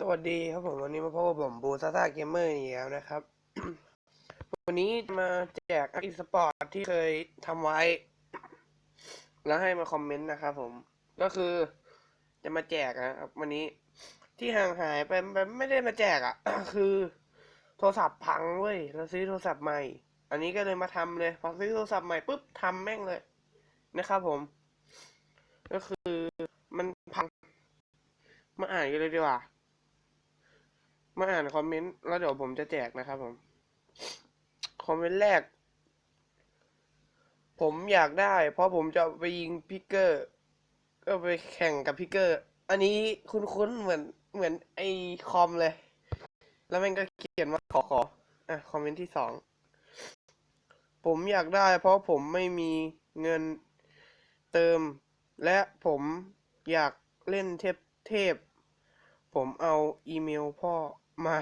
สวัสดีครับผมวันนี้มาพบกับผมบูซาซาเกมเมอร์อีกแล้วนะครับ วันนี้มาแจกอีสปอร์ตที่เคยทำไว้ แล้วให้มาคอมเมนต์นะครับผมก็คือจะมาแจกนะครับวันนี้ที่ห่างหายไปไม่ได้มาแจกอะ่ะ คือ โทรศัพท์พังเว้ยเราซื้อโทรศัพท์ใหม่ อันนี้ก็เลยมาทำเลยพอซื้อโทรศัพท์ใหม่ปุ๊บทำแม่งเลยนะครับผม ก็คือมันพัง มาอ่านกันเลยดีกว่า มาอ่านคอมเมนต์แล้วเดี๋ยวผมจะแจกนะครับผม คอมเมนต์แรก ผมอยากได้ เพราะผมจะไปยิงพิกเกอร์ ก็ไปแข่งกับพิกเกอร์ อันนี้คุ้นๆเหมือนเหมือนไอคอมเลย แล้วมันก็เขียนว่าขอขออะคอมเมนต์ที่สองผมอยากได้ เพราะผมไม่มีเงินเติม และผมอยากเล่นเทพเทพ ผมเอาอีเมลพ่อ มา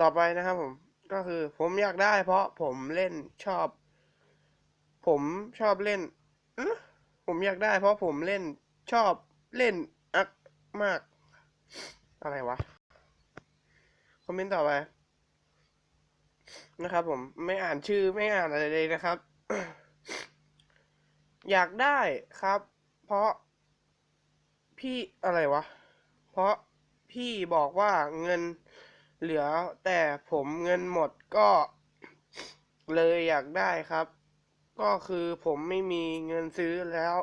ต่อไปนะครับผม ก็คือผมอยากได้เพราะผมเล่นชอบ ผมชอบเล่นผมอยากได้เพราะผมเล่นชอบเล่นอักมาก อะไรวะ คอมเมนต์ต่อไป นะครับผมไม่อ่านชื่อไม่อ่านอะไรเลยนะครับ อยากได้ครับ เพราะ พี่อะไรวะ เพราะพี่บอกว่าเงินเหลือแต่ผมเงินหมดก็เลยอยากได้ครับ ก็คือผมไม่มีเงินซื้อแล้ว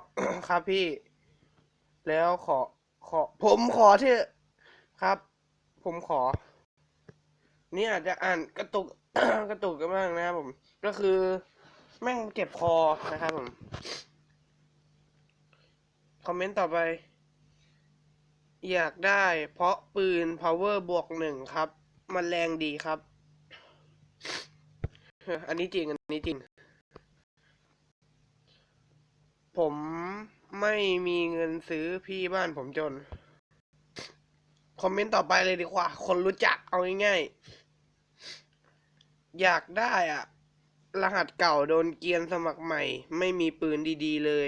ครับพี่ แล้วขอขอ ผมขอเถอะครับ ผมขอ นี่อาจจะอ่านกระตุกกระตุกกันบ้างนะครับผม ก็คือแม่งเจ็บคอนะครับผม คอมเมนต์ต่อไป อยากได้ เพราะปืน power บวกหนึ่งครับ มันแรงดีครับ อันนี้จริง อันนี้จริง ผมไม่มีเงินซื้อพี่บ้านผมจน คอมเมนต์ต่อไปเลยดีกว่า คนรู้จักเอาง่ายๆ อยากได้อะรหัสเก่าโดนเกียนสมัครใหม่ ไม่มีปืนดีๆเลย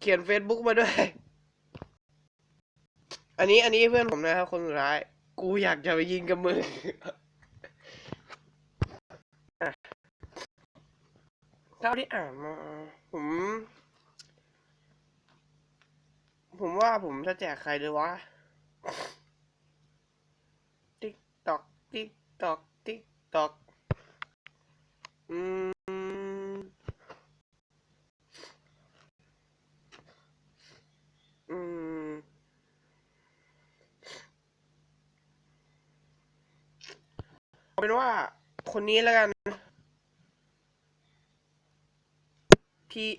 เขียน Facebook มาด้วย อันนี้อันนี้เพื่อนผมนะครับคนสุดท้าย กูอยากจะไปยิงกับมือเท่าที่อ่านมาผม ผมว่าผมจะแจกใครเลยวะ ติ๊กตอก ติ๊กตอก ติ๊กตอก อืม อืม เอาเป็นว่า คนนี้แล้วกัน พี่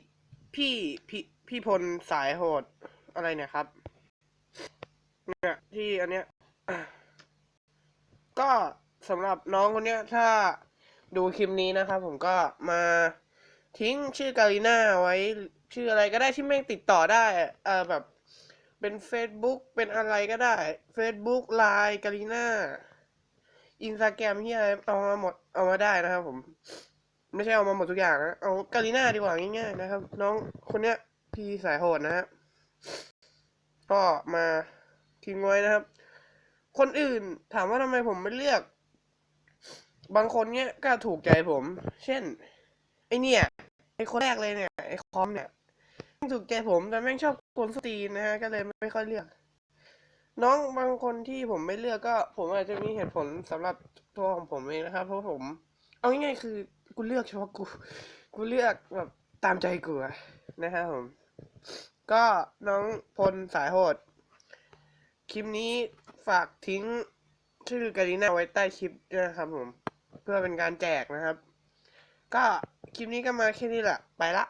พี่พี่พี่พลสายโหดอะไรเนี่ยครับ เนี่ยที่อันเนี้ยก็สำหรับน้องคนเนี้ย ถ้าดูคลิปนี้นะครับผมก็มาทิ้งชื่อกาลิน่าไว้ชื่ออะไรก็ได้ที่แม่งติดต่อได้ เออแบบ เป็น Facebook เป็นอะไรก็ได้ Facebook ไลน์กาลิน่า อินสตาแกรมที่อะไรเอามาหมดเอามาได้นะครับ ผม ไม่ใช่เอามาหมดทุกอย่างนะเอากาลิน่าดีกว่าง่ายๆนะครับ น้องคนเนี้ยพี่สายโหดนะฮะก็มาทิ้งไว้นะครับ คนอื่นถามว่าทำไมผมไม่เลือก บางคนเนี้ยก็ถูกใจผม เช่น ไอเนี่ยไอคนแรกเลยเนี่ยไอคอมเนี่ยถูกใจผมแต่แม่งชอบคนสตีนนะฮะก็เลยไม่ค่อยเลือก น้องบางคนที่ผมไม่เลือกก็ ผมอาจจะมีเหตุผลสำหรับตัวของผมเองนะครับ เพราะผม เอาง่ายๆคือกูเลือกเฉพาะกู กูเลือกแบบตามใจกูอะนะครับผม ก็น้องพลสายโหด คลิปนี้ฝากทิ้งชื่อกาลิน่าไว้ใต้คลิปด้วยนะครับผม เพื่อเป็นการแจกนะครับ ก็คลิปนี้ก็มาแค่นี้แหละ ไปละ